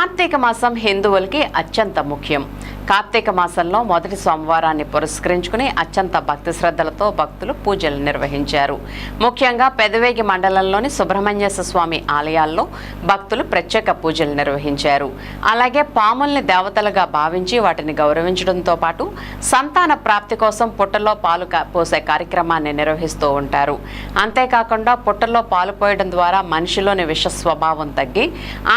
ร้าน కార్తీక మాసం హిందువులకి అత్యంత ముఖ్యం. కార్తీక మాసంలో మొదటి సోమవారాన్ని పురస్కరించుకుని అత్యంత భక్తి శ్రద్ధలతో భక్తులు పూజలు నిర్వహించారు. ముఖ్యంగా పెదవేగి మండలంలోని సుబ్రహ్మణ్యేశ్వర స్వామి ఆలయాల్లో భక్తులు ప్రత్యేక పూజలు నిర్వహించారు. అలాగే పాముల్ని దేవతలుగా భావించి వాటిని గౌరవించడంతో పాటు సంతాన ప్రాప్తి కోసం పుట్టలో పాలు పోసే కార్యక్రమాన్ని నిర్వహిస్తూ ఉంటారు. అంతేకాకుండా పుట్టలో పాలు పోయడం ద్వారా మనిషిలోని విష స్వభావం తగ్గి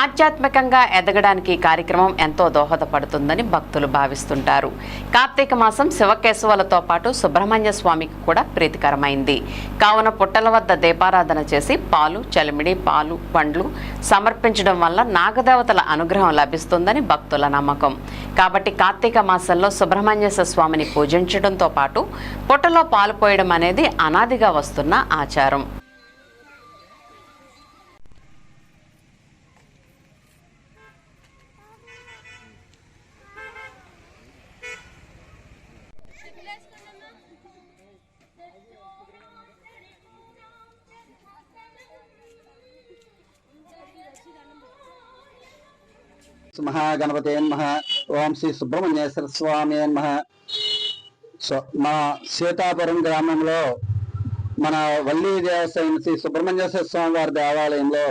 ఆధ్యాత్మికంగా ఎదగడానికి ఈ కార్యక్రమం ఎంతో దోహదపడుతుందని భక్తులు భావిస్తుంటారు. కార్తీక మాసం శివకేశవులతో పాటు సుబ్రహ్మణ్య స్వామికి కూడా ప్రీతికరమైంది. కావున పుట్టల వద్ద దీపారాధన చేసి పాలు చలిమిడి పాలు పండ్లు సమర్పించడం వల్ల నాగదేవతల అనుగ్రహం లభిస్తుందని భక్తుల నమ్మకం. కాబట్టి కార్తీక మాసంలో సుబ్రహ్మణ్యేశ్వర స్వామిని పూజించడంతో పాటు పుట్టలో పాలు పోయడం అనేది అనాదిగా వస్తున్న ఆచారం. మహాగణపతే నమ ఓం శ్రీ సుబ్రహ్మణ్యేశ్వర స్వామి నమ మా సీతాపురం గ్రామంలో మన వల్లి దేవస్థానం శ్రీ సుబ్రహ్మణ్యేశ్వర స్వామి వారి దేవాలయంలో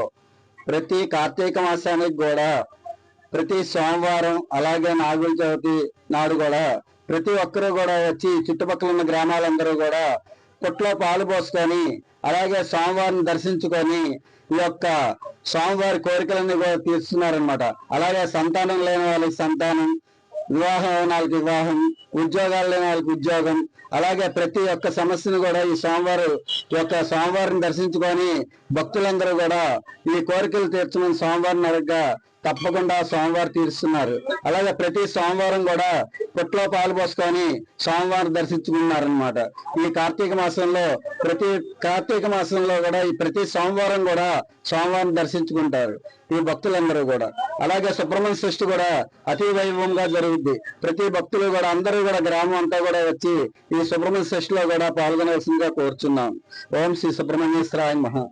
ప్రతి కార్తీక మాసానికి కూడా ప్రతి సోమవారం అలాగే నాగుల చవితి నాడు కూడా ప్రతి ఒక్కరూ కూడా వచ్చి చుట్టుపక్కల ఉన్న గ్రామాలందరూ కూడా పుట్లో పాలు పోసుకొని అలాగే స్వామివారిని దర్శించుకొని ఈ యొక్క స్వామివారి కోరికలన్నీ కూడా తీర్చున్నారనమాట అలాగే సంతానం లేని వాళ్ళకి సంతానం వివాహం అయిన వాళ్ళకి వివాహం ఉద్యోగాలు లేని వాళ్ళకి ఉద్యోగం అలాగే ప్రతి ఒక్క సమస్యను కూడా ఈ స్వామివారు ఈ యొక్క సోమవారిని దర్శించుకొని భక్తులందరూ కూడా ఈ కోరికలు తీర్చమని స్వామివారిని అడగగా తప్పకుండా సోమవారం తీరుస్తున్నారు. అలాగే ప్రతి సోమవారం కూడా పుట్లో పాలు పోసుకొని సోమవారం దర్శించుకున్నారనమాట ఈ కార్తీక మాసంలో ప్రతి కార్తీక మాసంలో కూడా ఈ ప్రతి సోమవారం కూడా సోమవారం దర్శించుకుంటారు ఈ భక్తులందరూ కూడా. అలాగే సుబ్రహ్మణ్య సృష్టి కూడా అతి వైభవంగా జరుగుద్ది. ప్రతి భక్తులు కూడా అందరూ కూడా గ్రామం అంతా కూడా వచ్చి ఈ సుబ్రహ్మణ్య సృష్టిలో కూడా పాల్గొనవలసిందిగా కోరుచున్నాం. ఓం శ్రీ సుబ్రహ్మణ్యేశ్వరాయ మహా